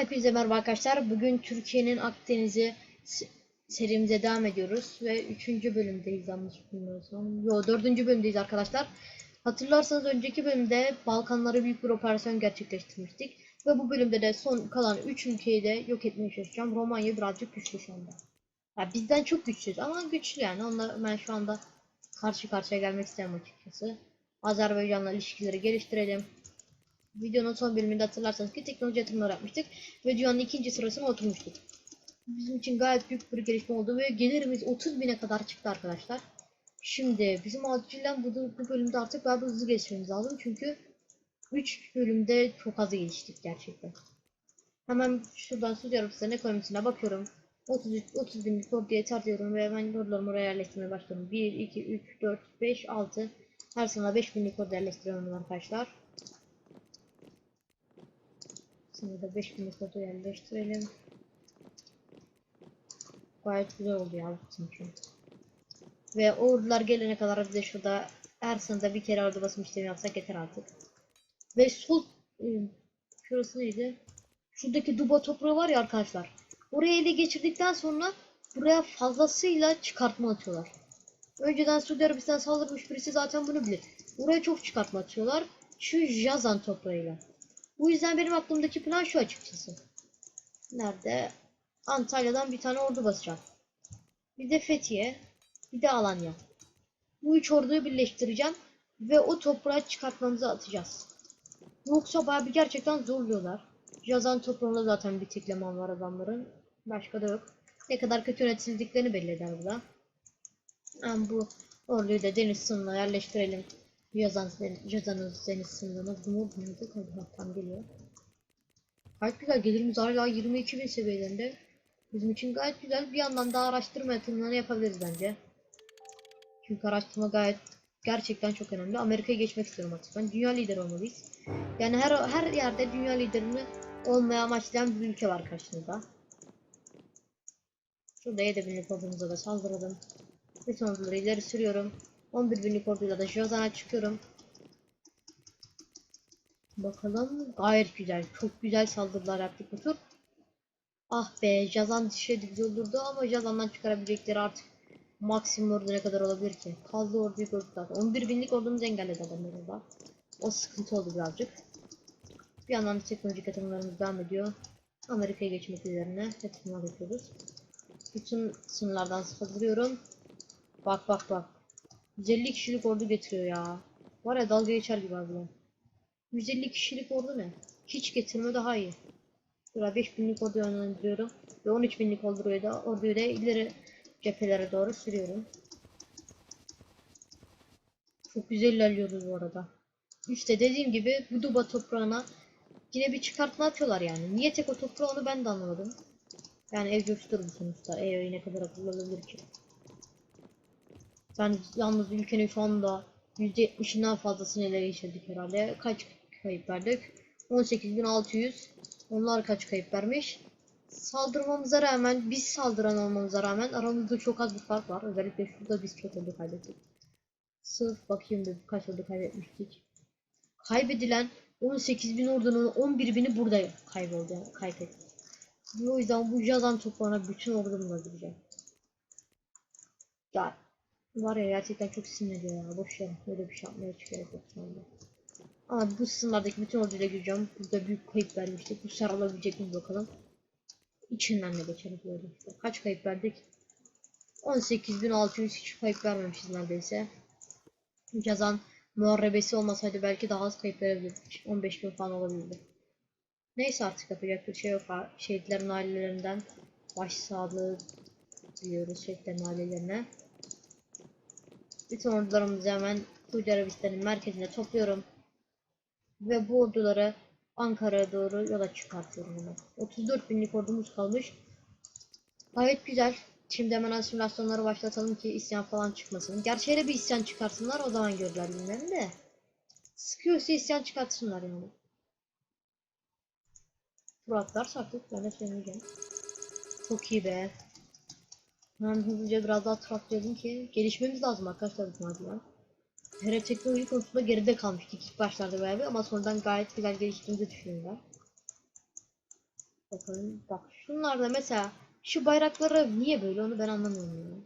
Hepinize merhaba arkadaşlar. Bugün Türkiye'nin Akdeniz'i serimize devam ediyoruz ve 3. bölümdeyiz yanlış bilmiyorsam. Yo 4. bölümdeyiz arkadaşlar. Hatırlarsanız önceki bölümde Balkanlara büyük bir operasyon gerçekleştirmiştik. Ve bu bölümde de son kalan 3 ülkeyi de yok etmeye çalışacağım. Romanya birazcık güçlü şu anda. Ya bizden çok güçsüz ama güçlü yani. Onunla ben şu anda karşı karşıya gelmek istemem açıkçası. Azerbaycan'la ilişkileri geliştirelim. Videonun son bölümünde hatırlarsanız ki teknoloji yatırımları yapmıştık ve dünyanın ikinci sırasına oturmuştuk. Bizim için gayet büyük bir gelişme oldu ve gelirimiz 30 bine kadar çıktı arkadaşlar. Şimdi bizim acilen bu, bu bölümde artık daha da hızlı geçmemiz lazım çünkü 3 bölümde çok az geliştik gerçekten. Hemen şuradan Suudi Arabistan ekonomisine bakıyorum. 33, 30 binlik orduya tartıyorum ve hemen ordularımı oraya yerleştirmeye başlıyorum. 1, 2, 3, 4, 5, 6. Her sene 5 binlik ordu yerleştiriyorum arkadaşlar. Şimdi de 5000 kodu yerleştirelim. Gayet güzel oldu ya için. Ve ordular gelene kadar biz de şurada her sınıfta bir kere ordu basım işlemi yapsak yeter artık. Ve sol e, şurası neydi? Şuradaki Duba toprağı var ya arkadaşlar. Orayı ele geçirdikten sonra buraya fazlasıyla çıkartma atıyorlar. Önceden Suudi Arabistan saldırmış birisi zaten bunu bilir. Buraya çok çıkartma atıyorlar. Şu Jazan toprağıyla. Bu yüzden benim aklımdaki plan şu açıkçası. Nerede? Antalya'dan bir tane ordu basacağım. Bir de Fethiye. Bir de Alanya. Bu üç orduyu birleştireceğim. Ve o toprağı çıkartmamızı atacağız. Yoksa bayağı bir gerçekten zorluyorlar. Yazan toprağında zaten bir teklemem var adamların. Başka da yok. Ne kadar kötü yönetildiklerini belli eder bu da. Yani bu orduyu da deniz sınırına yerleştirelim. Yazan yazanın deniz sınırına bunu bulmadık. Hadi bak tam geliyor. Gayet güzel gelirimiz hala 22 bin seviyelerinde. Bizim için gayet güzel. Bir yandan da araştırma yatırımlarını yapabiliriz bence. Çünkü araştırma gayet gerçekten çok önemli. Amerika'ya geçmek istiyorum artık. Ben dünya lideri olmalıyız. Yani her her yerde dünya liderini olmaya amaçlayan bir ülke var karşımızda. Şurada 7 binlik ordumuza da saldıralım. Bütün orduları ileri sürüyorum. 11 binlik orduyla da Jozan'a çıkıyorum. Bakalım gayet güzel. Çok güzel saldırılar yaptık bu. Ah be Jazan dişe bizi öldürdü ama Jazan'dan çıkarabilecekleri artık maksimum ordu ne kadar olabilir ki? Kaldı orduyu gördük zaten. 11 binlik ordumuzu engelledi adamlar orada. O sıkıntı oldu birazcık. Bir yandan da teknolojik yatırımlarımız devam ediyor. Amerika'ya geçmek üzerine yatırımlar yapıyoruz. Bütün sınırlardan saldırıyorum. Bak bak bak. 150 kişilik ordu getiriyor ya. Var ya dalga geçer gibi harbiden. 150 kişilik ordu ne? Hiç getirme daha iyi. Şuraya 5 binlik ordu yönlendiriyorum. Ve 13 binlik orduyu da, orduyu da ileri cephelere doğru sürüyorum. Çok güzel ilerliyoruz bu arada. İşte dediğim gibi bu Duba toprağına yine bir çıkartma atıyorlar yani. Niye tek o toprağı onu ben de anlamadım. Yani ev göçtür bu sonuçta. Ev ne kadar akıllı ki. Ben yalnız ülkenin şu anda %70'inden fazlasını ele geçirdik herhalde. Kaç kayıp verdik? 18.600. Onlar kaç kayıp vermiş? Saldırmamıza rağmen, biz saldıran olmamıza rağmen aramızda çok az bir fark var. Özellikle şurada biz çok ordu kaybettik. Sırf bakayım bir kaç ordu kaybetmiştik. Kaybedilen 18.000 ordunun 11.000'i burada kayboldu. Yani kaybettik. O yüzden bu Jazan toprağına bütün ordumu öldüreceğim. Ya var ya gerçekten çok sinirli ya. Boş ver. Böyle bir şey yapmaya hiç gerek yok anda. Ama bu sınırdaki bütün orduyla gireceğim. Burada büyük kayıp vermiştik. Bu sefer alabilecek mi bakalım. İçinden de geçelim böyle. Kaç kayıp verdik? 18.600 hiç kayıp vermemişiz neredeyse. Cazan muharebesi olmasaydı belki daha az kayıp verebilirdik. 15.000 falan olabilirdi. Neyse artık yapacak bir şey yok. Şehitlerin ailelerinden başsağlığı diliyoruz şehitlerin ailelerine. Bütün ordularımızı hemen Suudi Arabistan'ın merkezine topluyorum. Ve bu orduları Ankara'ya doğru yola çıkartıyorum hemen. 34 binlik ordumuz kalmış. Gayet güzel. Şimdi hemen asimilasyonları başlatalım ki isyan falan çıkmasın. Gerçi hele bir isyan çıkarsınlar o zaman görürler bilmem de. Sıkıyorsa isyan çıkartsınlar yani. Buraklar saklık ben de söyleyeceğim. Çok iyi be. Ben hızlıca biraz daha traklayalım ki gelişmemiz lazım arkadaşlar bu madem. Her teknoloji konusunda geride kalmıştık ilk başlarda beraber ama sonradan gayet güzel geliştiğimizi düşünüyorum ben. Bakalım bak şunlar da mesela şu bayrakları niye böyle onu ben anlamıyorum ya.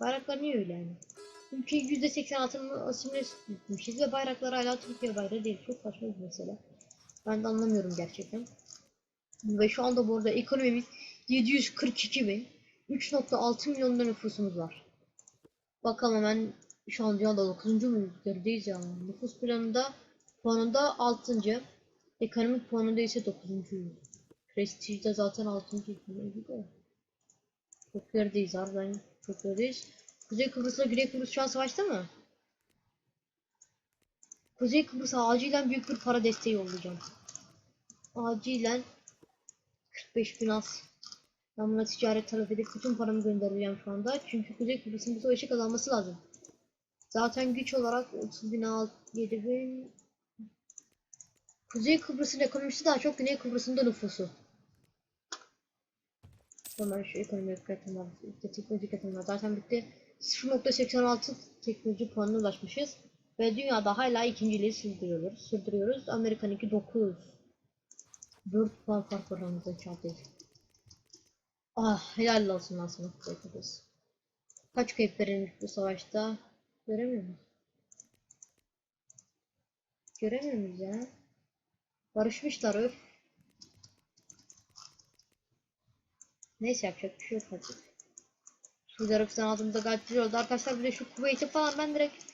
Bayraklar niye öyle yani? Ülke %86'ını asimile etmişiz ve bayraklar hala Türkiye bayrağı değil. Çok saçma bir mesele. Ben de anlamıyorum gerçekten. Ve şu anda bu arada ekonomimiz 742 bin. 3.6 milyon nüfusumuz var. Bakalım hemen şu an dünyada 9. mülklerdeyiz ya. Nüfus planında puanında 6. Ekonomik puanında ise 9. Prestijde zaten 6. gibi de. Çok gerideyiz harbiden çok gerideyiz. Kuzey Kıbrıs'la Güney Kıbrıs şu an savaşta mı? Kuzey Kıbrıs'a acilen büyük bir para desteği yollayacağım. Acilen 45 bin az. Ben buna ticaret talep edip bütün paramı göndereceğim şu anda. Çünkü Kuzey Kıbrıs'ın bu savaşı kazanması lazım. Zaten güç olarak 30 bin 7 bin Kuzey Kıbrıs'ın ekonomisi daha çok Güney Kıbrıs'ın da nüfusu. Hemen şu ekonomik yatırımlar, işte teknolojik yatırımlar zaten bitti. 0.86 teknoloji puanına ulaşmışız. Ve dünyada hala ikinciliği sürdürüyoruz. Sürdürüyoruz. Amerika'nınki 9. 4 puan fark var aramızda çarpıyız. Ah helal olsun Kuzey Kıbrıs. Kaç kayıp verilmiş bu savaşta? Göremiyor muyuz? Göremiyor muyuz ya? Barışmışlar öf. Neyse yapacak bir şey yok artık. Suudi Arabistan aldığımda gayet güzel oldu. Arkadaşlar bir de şu Kuveyt'i falan ben direkt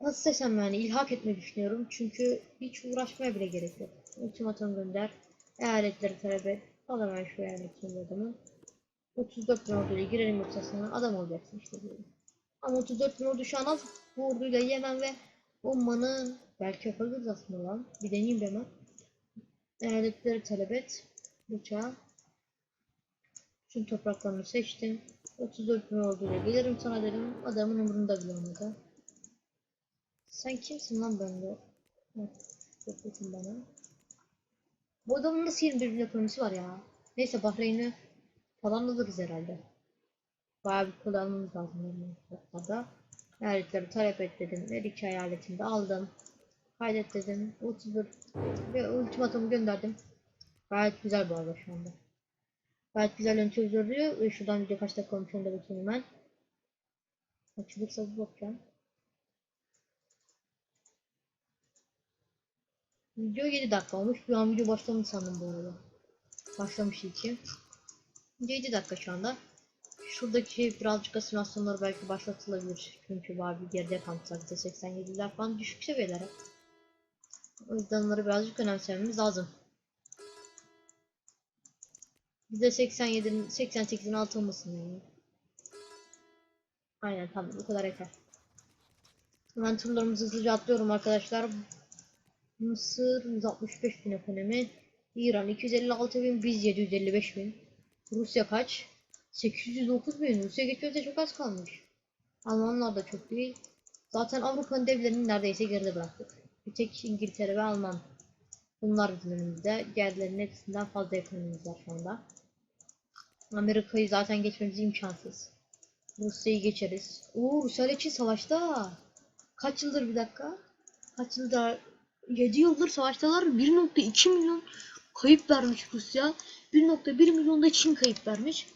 nasıl desem yani ilhak etmeyi düşünüyorum. Çünkü hiç uğraşmaya bile gerek yok. Ultimatum gönder. Eyaletleri talep et. Al hemen şu eyaletini adamı. 34 bin orduyla girelim yoksa sana adam olacaksın işte diyorum. Ama 34 bin ordu şu an az. Bu orduyla Yemen ve Oman'ı belki yapabiliriz aslında lan. Bir deneyeyim bir hemen. Eyaletleri talep et. Bıçağı. Tüm topraklarını seçtim. 34 bin orduyla gelirim sana dedim. Adamın umurunda bile olmadı. Sen kimsin lan bende? Yapıyorsun bana. Bu adamın nasıl 21 bin ekonomisi var ya? Neyse Bahreyn'i falan alırız herhalde. Bayağı bir kol almamız lazım burada. Eyaletleri talep et dedim. Her iki eyaletini de aldım. Kaydet dedim. 31 ve ultimatomu gönderdim. Gayet güzel bu arada şu anda. Gayet güzel görüyor. Ve şuradan video kaç dakika olmuş onu da bakayım hemen. Açılırsa bir bakacağım. Video 7 dakika olmuş. Bir an video başlamış sandım bu arada. Başlamış için. Video 7 dakika şu anda. Şuradaki birazcık asimilasyonları belki başlatılabilir. Çünkü var bir geride kalmışlar. %87'ler falan düşük seviyelere. O yüzden onları birazcık önemsememiz lazım. %87'nin 88'in altı olmasın yani. Aynen tamam bu kadar yeter. Hemen turlarımızı hızlıca atlıyorum arkadaşlar. Mısır 165 bin ekonomi. İran 256 bin, biz 755 bin. Rusya kaç? 809 bin. Rusya geçmesi çok az kalmış. Almanlar da çok değil. Zaten Avrupa'nın devlerini neredeyse geride bıraktık. Bir tek İngiltere ve Alman. Bunlar bizim önümüzde. Diğerlerinin hepsinden fazla ekonomimiz var şu anda. Amerika'yı zaten geçmemiz imkansız. Rusya'yı geçeriz. Oo Rusya ile Çin savaşta. Kaç yıldır bir dakika? Kaç yıldır? 7 yıldır savaştalar. 1.2 milyon kayıp vermiş Rusya. 1.1 milyon da Çin kayıp vermiş.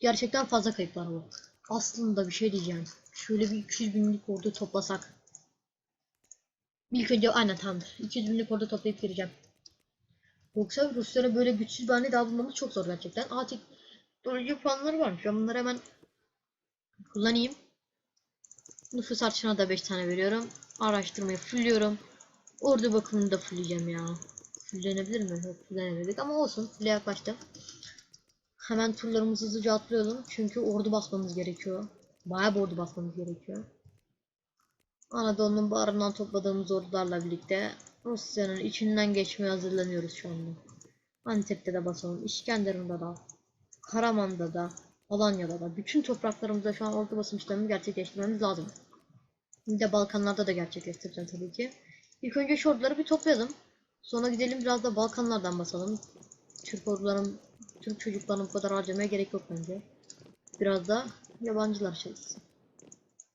Gerçekten fazla kayıp var bu. Aslında bir şey diyeceğim. Şöyle bir 200 binlik ordu toplasak. İlk önce aynen tamamdır. 200 binlik ordu toplayıp gireceğim. Yoksa Ruslara böyle güçsüz bir halde daha bulmamız çok zor gerçekten. Aa teknoloji puanları varmış. Ben bunları hemen kullanayım. Nüfus artışına da 5 tane veriyorum. Araştırmayı fullüyorum. Ordu bakımını da fullleyeceğim ya. Fullenebilir mi? Yok fullenemedik ama olsun. Fulle yaklaştı. Hemen turlarımızı hızlıca atlayalım. Çünkü ordu basmamız gerekiyor. Bayağı bir ordu basmamız gerekiyor. Anadolu'nun bağrından topladığımız ordularla birlikte Rusya'nın içinden geçmeye hazırlanıyoruz şu anda. Antep'te de basalım. İskenderun'da da. Karaman'da da. Alanya'da da. Bütün topraklarımızda şu an ordu basım işlemini gerçekleştirmemiz lazım. Bir de Balkanlarda da gerçekleştireceğim tabii ki. İlk önce şu orduları bir toplayalım. Sonra gidelim biraz da Balkanlardan basalım. Türk orduların, Türk çocuklarının bu kadar harcamaya gerek yok bence. Biraz da yabancılar çalışsın.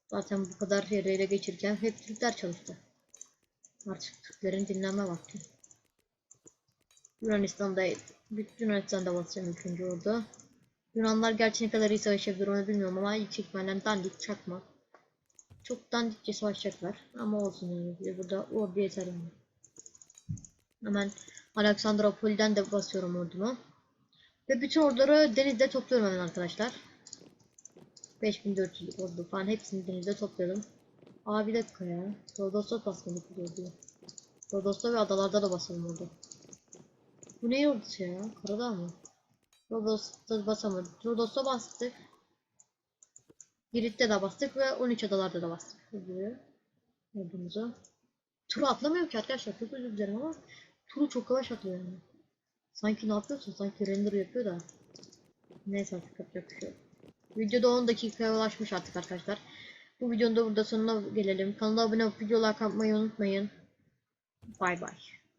Zaten bu kadar yeri ele geçirirken hep Türkler çalıştı. Artık Türklerin dinlenme vakti. Yunanistan'da Bütün Yunanistan'da basacağım üçüncü ordu. Yunanlar gerçi ne kadar iyi savaşabilir onu bilmiyorum ama ilk ihtimalle dandik çakma. Çok dandikçe savaşacaklar ama olsun yani. Bize burada ordu yeter yani. Hemen Aleksandropoli'den de basıyorum ordumu. Ve bütün orduları denizde topluyorum hemen arkadaşlar. 5400 ordu falan hepsini denizde topladım. Aa bir dakika ya. Rodos'a basmayı yapıyor diyor. Rodos'ta ve adalarda da basalım orada. Bu ne ordusu ya? Karadağ mı? Rodos'ta basamadık. Rodos'ta bastık. Girit'te de bastık ve 13 adalarda da bastık. Ordumuzu. Turu atlamıyorum ki arkadaşlar. Çok özür dilerim ama turu çok yavaş atlıyor yani. Sanki ne yapıyorsun? Sanki render yapıyor da. Neyse artık yapacak bir şey yok. Videoda 10 dakikaya ulaşmış artık arkadaşlar. Bu videonun da burada sonuna gelelim. Kanala abone olup videolar kapmayı unutmayın. Bay bay.